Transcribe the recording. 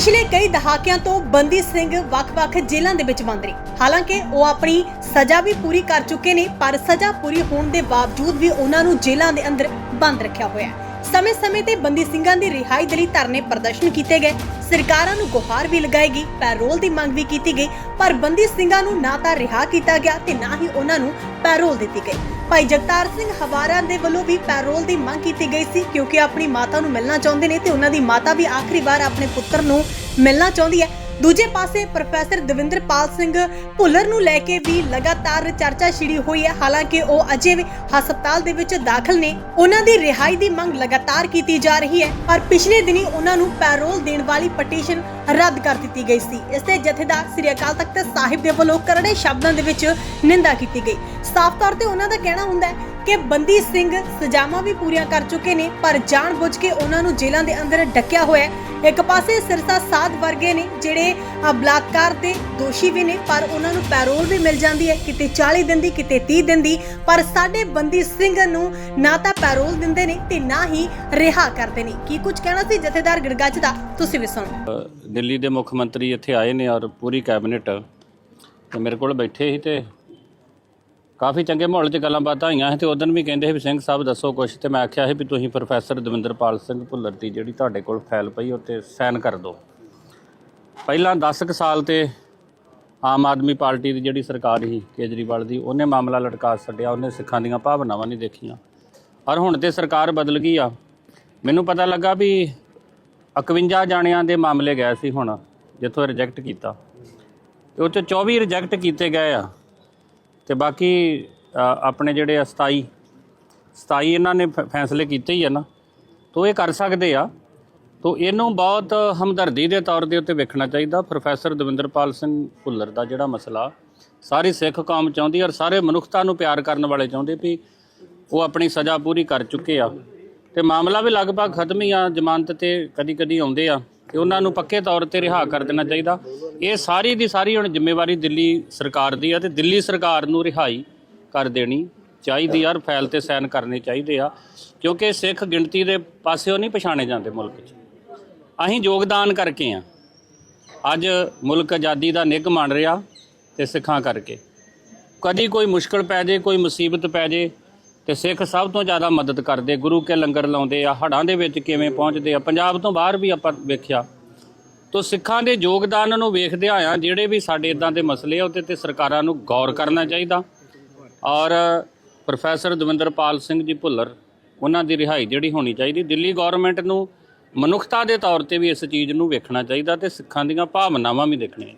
ਪਿਛਲੇ ਕਈ ਦਹਾਕਿਆਂ ਤੋਂ ਬੰਦੀ ਸਿੰਘ ਵੱਖ-ਵੱਖ ਜੇਲ੍ਹਾਂ ਦੇ ਵਿੱਚ ਬੰਦ ਨੇ ਹਾਲਾਂਕਿ ਉਹ ਆਪਣੀ ਸਜ਼ਾ ਵੀ ਪੂਰੀ ਕਰ ਚੁੱਕੇ ਨੇ, ਪਰ ਸਜ਼ਾ ਪੂਰੀ ਹੋਣ ਦੇ ਬਾਵਜੂਦ ਵੀ ਉਹਨਾਂ ਨੂੰ ਜੇਲ੍ਹਾਂ ਦੇ ਅੰਦਰ ਬੰਦ ਰੱਖਿਆ ਹੋਇਆ ਹੈ। ਸਮੇਂ-ਸਮੇਂ ਤੇ ਬੰਦੀ ਸਿੰਘਾਂ ਦੀ ਰਿਹਾਈ ਦੇ ਲਈ ਧਰਨੇ ਪ੍ਰਦਰਸ਼ਨ ਕੀਤੇ ਗਏ। ਸਰਕਾਰਾਂ ਨੂੰ ਗੁਹਾਰ ਵੀ ਲਗਾਏਗੀ, ਪੈਰੋਲ ਦੀ ਮੰਗ ਵੀ ਕੀਤੀ ਗਈ, ਪਰ ਬੰਦੀ ਸਿੰਘਾਂ ਨੂੰ ਨਾ ਤਾਂ ਰਿਹਾ ਕੀਤਾ ਗਿਆ ਤੇ ਨਾ ਹੀ ਉਹਨਾਂ ਨੂੰ ਪੈਰੋਲ ਦਿੱਤੀ ਗਈ। ਭਾਈ ਜਗਤਾਰ ਸਿੰਘ ਹਵਾਰਾ ਦੇ ਵੱਲੋਂ ਵੀ ਪੈਰੋਲ ਦੀ ਮੰਗ ਕੀਤੀ ਗਈ ਸੀ ਕਿਉਂਕਿ ਆਪਣੀ ਮਾਤਾ ਨੂੰ ਮਿਲਣਾ ਚਾਹੁੰਦੇ ਨੇ ਤੇ ਉਹਨਾਂ ਦੀ ਮਾਤਾ ਵੀ ਆਖਰੀ ਵਾਰ ਆਪਣੇ ਪੁੱਤਰ ਨੂੰ ਮਿਲਣਾ ਚਾਹੁੰਦੀ ਹੈ। ਦੂਜੇ ਪਾਸੇ ਪ੍ਰੋਫੈਸਰ ਦਵਿੰਦਰਪਾਲ ਸਿੰਘ ਭੁੱਲਰ ਨੂੰ ਲੈ ਕੇ ਵੀ ਲਗਾਤਾਰ ਚਰਚਾ ਛਿੜੀ ਹੋਈ ਹੈ। ਹਾਲਾਂਕਿ ਉਹ ਅਜੇ ਵੀ ਹਸਪਤਾਲ ਦੇ ਵਿੱਚ ਦਾਖਲ ਨੇ। ਉਹਨਾਂ ਦੀ ਰਿਹਾਈ ਦੀ ਮੰਗ ਲਗਾਤਾਰ ਕੀਤੀ ਜਾ ਰਹੀ ਹੈ, ਪਰ ਪਿਛਲੇ ਦਿਨੀ ਉਹਨਾਂ ਨੂੰ ਪੈਰੋਲ ਦੇਣ ਵਾਲੀ ਪਟੀਸ਼ਨ ਰੱਦ ਕਰ ਦਿੱਤੀ ਗਈ ਸੀ। ਇਸ ਤੇ ਜਥੇਦਾਰ ਸ੍ਰੀ ਅਕਾਲ ਤਖਤ ਸਾਹਿਬ ਦੇ ਵੱਲੋਂ ਕਰੜੇ ਸ਼ਬਦਾਂ ਦੇ ਵਿੱਚ ਨਿੰਦਾ ਕੀਤੀ ਗਈ। ਸਾਫ਼ ਤੌਰ ਤੇ ਉਹਨਾਂ ਦਾ ਕਹਿਣਾ ਹੁੰਦਾ ਹੈ ਕਿ ਬੰਦੀ ਸਿੰਘ ਸਜ਼ਾਵਾਂ ਵੀ ਪੂਰੀਆਂ ਕਰ ਚੁੱਕੇ ਨੇ ਪਰ ਜਾਣਬੁੱਝ ਕੇ ਉਹਨਾਂ ਨੂੰ ਜੇਲ੍ਹਾਂ ਦੇ ਅੰਦਰ ਡੱਕਿਆ ਹੋਇਆ ਹੈ। ਇੱਕ ਪਾਸੇ ਸਿਰਸਾ ਸਾਧ ਵਰਗੇ ਨੇ ਜਿਹੜੇ ਅ, ਦੇ ਦੋਸ਼ੀ ਵੀ ਨੇ ਪਰ ਉਹਨਾਂ ਨੂੰ ਪੈਰੋਲ ਵੀ ਮਿਲ ਜਾਂਦੀ ਹੈ ਕਿਤੇ 40 ਦਿਨ ਦੀ ਕਿਤੇ 30 ਦਿਨ ਦੀ। ਪਰ ਸਾਡੇ ਬੰਦੀ ਸਿੰਘ ਨੂੰ ਨਾ ਤਾਂ ਪੈਰੋਲ ਦਿੰਦੇ ਨੇ ਤੇ ਨਾ ਹੀ ਰਿਹਾ ਕਰਦੇ ਨੇ। ਕੀ ਕੁਝ ਕਹਿਣਾ ਸੀ ਜਥੇਦਾਰ ਗੜਗੱਜ ਦਾ? ਤੁਸੀਂ ਵੀ ਸੁਣੋ ਦਿੱਲੀ ਦੇ ਮੁੱਖ ਮੰਤਰੀ ਇੱਥੇ ਆਏ ਨੇ ਔਰ ਪੂਰੀ ਕੈਬਨਿਟ ਤੇ ਮੇਰੇ ਕੋਲ ਬੈਠੇ ਸੀ ਤੇ ਕਾਫੀ ਚੰਗੇ ਮਾਹੌਲ 'ਚ ਗੱਲਾਂ ਬਾਤਾਂ ਹੋਈਆਂ ਸੀ ਤੇ ਉਦੋਂ ਵੀ ਕਹਿੰਦੇ ਸੀ ਵੀ ਸਿੰਘ ਸਾਹਿਬ ਦੱਸੋ ਕੁਝ ਤੇ ਮੈਂ ਆਖਿਆ ਸੀ ਵੀ ਤੁਸੀਂ ਪ੍ਰੋਫੈਸਰ ਦਵਿੰਦਰਪਾਲ ਸਿੰਘ ਭੁੱਲਰ ਦੀ ਜਿਹੜੀ ਤੁਹਾਡੇ ਕੋਲ ਫਾਈਲ ਪਈ ਉਹ 'ਤੇ ਸਾਈਨ ਕਰ ਦਿਓ। ਪਹਿਲਾਂ 10 ਕੁ ਸਾਲ ਤੇ ਆਮ ਆਦਮੀ ਪਾਰਟੀ ਦੀ ਜਿਹੜੀ ਸਰਕਾਰ ਸੀ ਕੇਜਰੀਵਾਲ ਦੀ, ਉਹਨੇ ਮਾਮਲਾ ਲਟਕਾ ਛੱਡਿਆ, ਉਹਨੇ ਸਿੱਖਾਂ ਦੀਆਂ ਭਾਵਨਾਵਾਂ ਨਹੀਂ ਦੇਖੀਆਂ। ਔਰ ਹੁਣ ਤੇ ਸਰਕਾਰ ਬਦਲ ਗਈ ਆ। ਮੈਨੂੰ ਪਤਾ ਲੱਗਾ ਵੀ 51 ਜਾਣਿਆਂ ਦੇ ਮਾਮਲੇ ਗਏ ਸੀ ਹੁਣ, ਜਿੱਥੋਂ ਰਿਜੈਕਟ ਕੀਤਾ। ਤੇ ਉਹ 'ਚੋਂ 24 ਰਿਜੈਕਟ ਕੀਤੇ ਗਏ ਆ। ਤੇ ਬਾਕੀ ਆਪਣੇ ਜਿਹੜੇ ਆ 27 27 ਇਹਨਾਂ ਨੇ ਫ- ਫੈਸਲੇ ਕੀਤੇ ਹੀ ਆ ਨਾ, ਤੋ ਇਹ ਕਰ ਸਕਦੇ ਆ। ਤੋ ਇਹਨੂੰ ਬਹੁਤ ਹਮਦਰਦੀ ਦੇ ਤੌਰ ਦੇ ਉੱਤੇ ਵੇਖਣਾ ਚਾਹੀਦਾ। ਪ੍ਰੋਫੈਸਰ ਦਵਿੰਦਰਪਾਲ ਸਿੰਘ ਭੁੱਲਰ ਦਾ ਜਿਹੜਾ ਮਸਲਾ, ਸਾਰੀ ਸਿੱਖ ਕੌਮ ਚਾਹੁੰਦੀ ਔਰ ਸਾਰੇ ਮਨੁੱਖਤਾ ਨੂੰ ਪਿਆਰ ਕਰਨ ਵਾਲੇ ਚਾਹੁੰਦੇ ਵੀ ਉਹ ਆਪਣੀ ਸਜ਼ਾ ਪੂਰੀ ਕਰ ਚੁੱਕੇ ਆ। ਤੇ ਮਾਮਲਾ ਵੀ ਲਗਭਗ ਖਤਮ ਹੀ ਆ, ਜ਼ਮਾਨਤ ਤੇ ਕਦੀ ਕਦੀ ਆਉਂਦੇ ਆ। ਤੇ ਉਹਨਾਂ ਨੂੰ ਪੱਕੇ ਤੌਰ ਤੇ ਰਿਹਾ ਕਰ ਦੇਣਾ ਚਾਹੀਦਾ। ਇਹ ਸਾਰੀ ਦੀ ਸਾਰੀ ਹੁਣ ਜ਼ਿੰਮੇਵਾਰੀ ਦਿੱਲੀ ਸਰਕਾਰ ਦੀ ਆ ਤੇ ਦਿੱਲੀ ਸਰਕਾਰ ਨੂੰ ਰਿਹਾਈ ਕਰ ਦੇਣੀ ਚਾਹੀਦੀ ਆ ਔਰ ਫਾਈਲ ਤੇ ਸਾਈਨ ਕਰਨੇ ਚਾਹੀਦੇ ਆ, ਕਿਉਂਕਿ ਸਿੱਖ ਗਿਣਤੀ ਦੇ ਪਾਸਿਓਂ ਨਹੀਂ ਪਛਾਣੇ ਜਾਂਦੇ ਮੁਲਕ 'ਚ। ਅਸੀਂ ਯੋਗਦਾਨ ਕਰਕੇ ਆ। ਅੱਜ ਮੁਲਕ ਆਜ਼ਾਦੀ ਦਾ ਨਿੱਘ ਮੰਨ ਰਿਹਾ ਤੇ ਸਿੱਖਾਂ ਕਰਕੇ। ਕਦੀ ਕੋਈ ਮੁਸ਼ਕਲ ਪੈ ਜੇ, ਕੋਈ ਮੁਸੀਬਤ ਪੈ ਜੇ ਤੇ ਸਿੱਖ ਸਭ ਤੋਂ ਜ਼ਿਆਦਾ ਮਦਦ ਕਰਦੇ, ਗੁਰੂ ਕੇ ਲੰਗਰ ਲਾਉਂਦੇ ਆ ਹੜਾਂ ਦੇ ਵਿੱਚ ਕਿਵੇਂ ਪਹੁੰਚਦੇ ਆ, ਪੰਜਾਬ ਤੋਂ ਬਾਹਰ ਵੀ ਆਪਾਂ ਵੇਖਿਆ। ਤੋ ਸਿੱਖਾਂ ਦੇ ਯੋਗਦਾਨ ਨੂੰ ਵੇਖਦੇ ਆ ਜਿਹੜੇ ਵੀ ਸਾਡੇ ਇਦਾਂ ਦੇ ਮਸਲੇ ਆ, ਉਹਦੇ ਤੇ ਸਰਕਾਰਾਂ ਨੂੰ ਗੌਰ ਕਰਨਾ ਚਾਹੀਦਾ। ਔਰ ਪ੍ਰੋਫੈਸਰ ਦਵਿੰਦਰਪਾਲ ਸਿੰਘ ਜੀ ਭੁੱਲਰ, ਉਹਨਾਂ ਦੀ ਰਿਹਾਈ ਜਿਹੜੀ ਹੋਣੀ ਚਾਹੀਦੀ, ਦਿੱਲੀ ਗਵਰਨਮੈਂਟ ਨੂੰ ਮਨੁੱਖਤਾ ਦੇ ਤੌਰ ਤੇ ਵੀ ਇਸ ਚੀਜ਼ ਨੂੰ ਵੇਖਣਾ ਚਾਹੀਦਾ ਤੇ ਸਿੱਖਾਂ ਦੀਆਂ ਭਾਵਨਾਵਾਂ ਵੀ ਦੇਖਣੀਆਂ